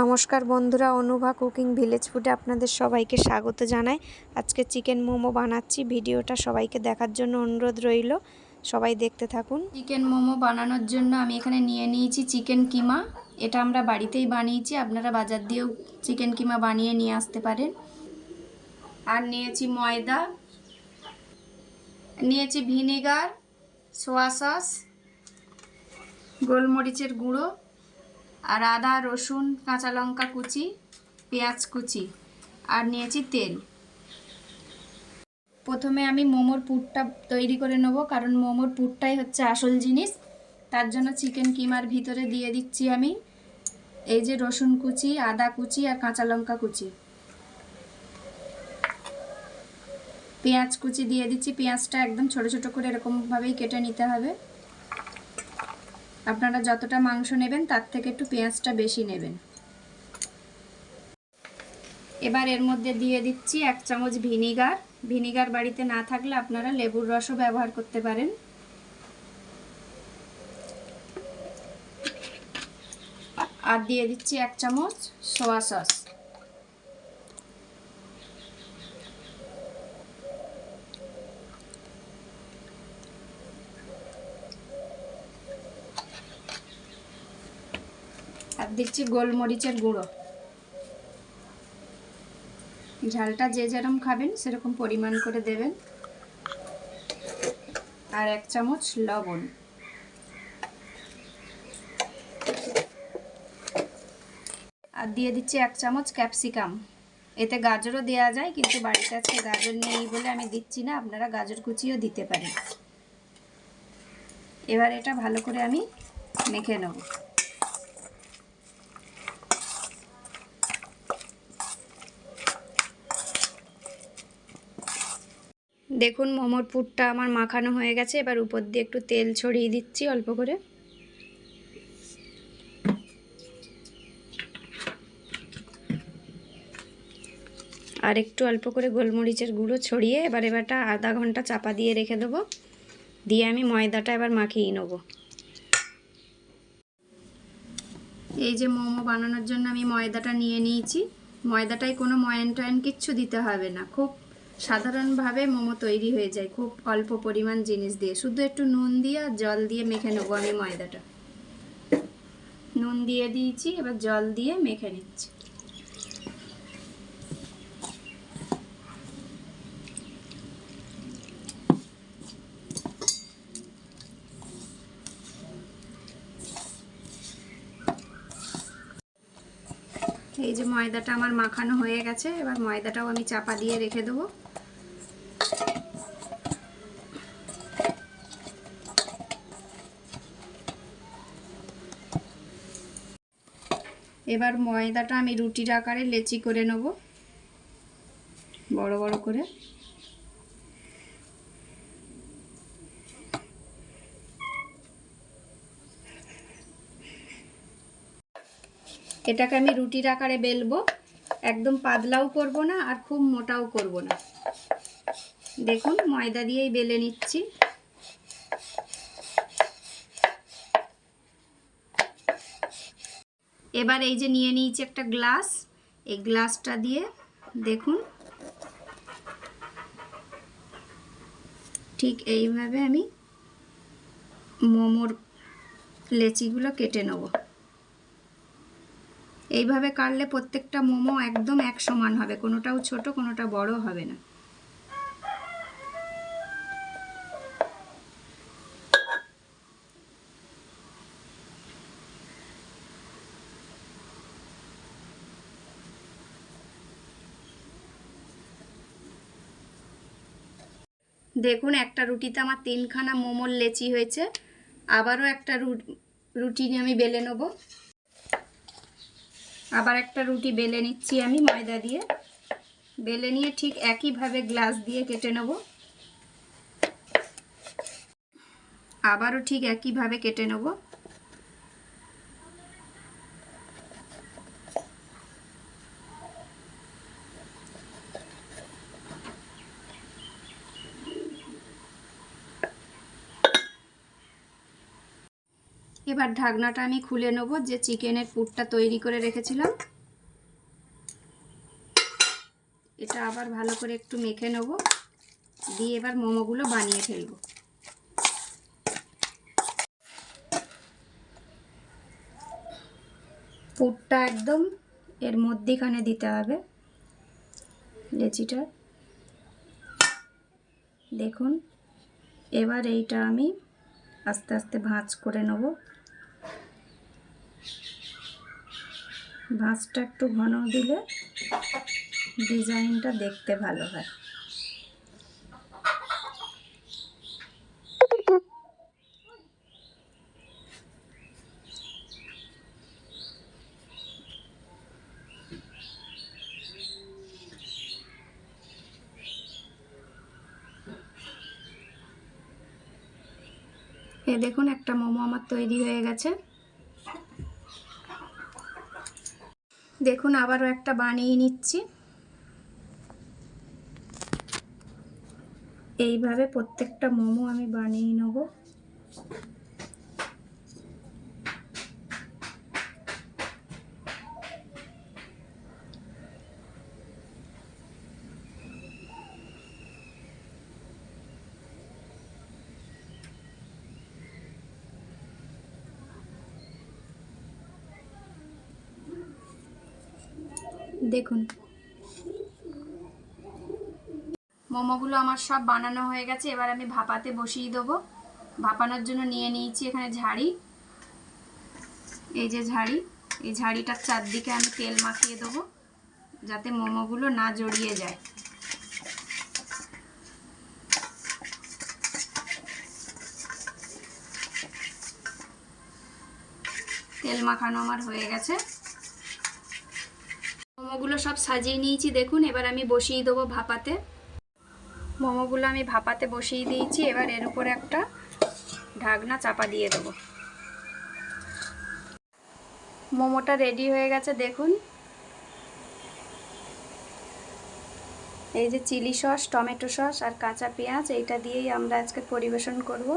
নমস্কার বন্ধুরা, Anubha cooking village ফুডে আপনাদের সবাইকে স্বাগত জানাই। আজকে চিকেন মোমো বানাচ্ছি, ভিডিওটা সবাইকে দেখার জন্য অনুরোধ রইল। সবাই দেখতে থাকুন। চিকেন মোমো বানানোর জন্য আমি এখানে নিয়ে নিয়েছি চিকেন কিমা। এটা আমরা বাড়িতেই বানিয়েছি, আপনারা বাজার দিয়েও চিকেন কিমা বানিয়ে নিয়ে আসতে পারেন। আর নিয়েছি ময়দা, নিয়েছি ভিনেগার, সোয়া সস, গোলমরিচের গুঁড়ো আর আদা, রসুন, কাঁচা লঙ্কা কুচি, পেঁয়াজ কুচি, আর নিয়েছি তেল। প্রথমে আমি মোমোর পুরটা তৈরি করে নেব, কারণ মোমোর পুরটাই হচ্ছে আসল জিনিস। তার জন্য চিকেন কিমার ভিতরে দিয়ে দিচ্ছি আমি এই যে রসুন কুচি, আদা কুচি, আর কাঁচা লঙ্কা কুচি। পেঁয়াজ কুচি দিয়ে দিচ্ছি, পেঁয়াজটা একদম ছোট ছোট করে এরকমভাবেই কেটে নিতে হবে। আপনারা যতটা মাংস নেবেন, তার থেকে একটু পেঁয়াজটা বেশি নেবেন। এবার এর মধ্যে দিয়ে দিচ্ছি এক চামচ ভিনিগার। ভিনিগার বাড়িতে না থাকলে আপনারা লেবুর রসও ব্যবহার করতে পারেন। আর দিয়ে দিচ্ছি এক চামচ সোয়া সস আর দিচ্ছি গোলমরিচের গুঁড়ো। ঝালটা যে যেরকম খাবেন, সেরকম পরিমাণ করে দেবেন। আর এক চামচ লবণ। আর দিয়ে দিচ্ছি এক চামচ ক্যাপসিকাম। এতে গাজরও দেওয়া যায়, কিন্তু বাড়িতে আজকে গাজর নেই বলে আমি দিচ্ছি না, আপনারা গাজর কুচিও দিতে পারেন। এবার এটা ভালো করে আমি মেখে নেব। দেখুন, মোমোর পুরটা আমার মাখানো হয়ে গেছে। এবার উপর দিয়ে একটু তেল ছড়িয়ে দিচ্ছি অল্প করে। আর একটু অল্প করে গোলমরিচের গুঁড়ো ছড়িয়ে এবার এবারটা আধা ঘণ্টা চাপা দিয়ে রেখে দেবো। দিয়ে আমি ময়দাটা এবার মাখিয়ে নেব। এই যে মোমো বানানোর জন্য আমি ময়দাটা নিয়ে নিয়েছি। ময়দাটায় কোনো ময়ান টয়ান কিচ্ছু দিতে হবে না। খুব সাধারণভাবে মোমো তৈরি হয়ে যায়। খুব অল্প পরিমাণ জিনিস দিয়ে। শুধু একটু নুন দিয়ে আর জল দিয়ে মেখে নেব আমি ময়দাটা। নুন দিয়ে দিয়েছি, এবার জল দিয়ে মেখে নিচ্ছি। এই যে ময়দাটা আমার মাখানো হয়ে গেছে, এবার ময়দাটাও আমি চাপা দিয়ে রেখে দেবো। এবার ময়দাটা আমি রুটির আকারে লেচি করে নেব। বড় বড় করে। এটাকে আমি রুটির আকারে বেলবো। একদম পাতলাও করব না আর খুব মোটাও করব না। দেখুন, ময়দা দিয়েই বেলে নিচ্ছি। এবার এই যে নিয়ে নিয়েছি একটা গ্লাস। এই গ্লাসটা দিয়ে দেখুন। ঠিক এইভাবে আমি মোমোর লেচিগুলো কেটে নেব। এইভাবে কাটলে প্রত্যেকটা মোমো একদম এক সমান হবে, কোনোটাও ছোট, কোনোটা বড় হবে না। দেখুন, একটা রুটিতে আমার তিনখানা মোমোর লেচি হয়েছে। আবারও একটা রুটি আমি বেলে নেব। আবার একটা রুটি বেলে নিচ্ছি আমি ময়দা দিয়ে। বেলে নিয়ে ঠিক একইভাবে গ্লাস দিয়ে কেটে নেব। আবারও ঠিক একইভাবে কেটে নেব। এবার ঢাকনাটা আমি খুলে নেব, যে চিকেনের পুরটা তৈরি করে রেখেছিলাম। এটা আবার ভালো করে একটু মেখে নেব, দিয়ে এবার মোমোগুলো বানিয়ে ফেলব। পুরটা একদম এর মধ্যেখানে দিতে হবে, লেচিটা। দেখুন, এবার এইটা আমি আস্তে আস্তে ভাঁজ করে নেব। ভাঁজটা একটু ঘন দিলে ডিজাইনটা দেখতে ভালো হয়। এ দেখুন, একটা মোমো আমার তৈরি হয়ে গেছে। দেখুন, আবারও একটা বানিয়ে নিচ্ছি। এইভাবে প্রত্যেকটা মোমো আমি বানিয়ে নেব। দেখুন। মোমোগুলো আমার সব বানানো হয়ে গেছে, এবার আমি ভাপাতে বসিয়ে দেবো। ভাপানোর জন্য নিয়ে নিয়েছি এখানে ঝাড়ি। এই যে ঝাড়ি, এই ঝাড়িটার চারদিকে আমি তেল মাখিয়ে দেবো, যাতে মোমোগুলো না জড়িয়ে যায়। তেল মাখানো আমার হয়ে গেছে। মোমোগুলো সব সাজিয়ে নিয়েছি, দেখুন, এবার আমি বসিয়ে দেবো ভাপাতে। মোমোগুলো আমি ভাপাতে বসিয়ে দিয়েছি, এবার এর উপরে একটা ঢাকনা চাপা দিয়ে দেবো। মোমোটা রেডি হয়ে গেছে, দেখুন। এই যে চিলি সস, টমেটো সস আর কাঁচা পেঁয়াজ, এইটা দিয়েই আমরা আজকে পরিবেশন করব।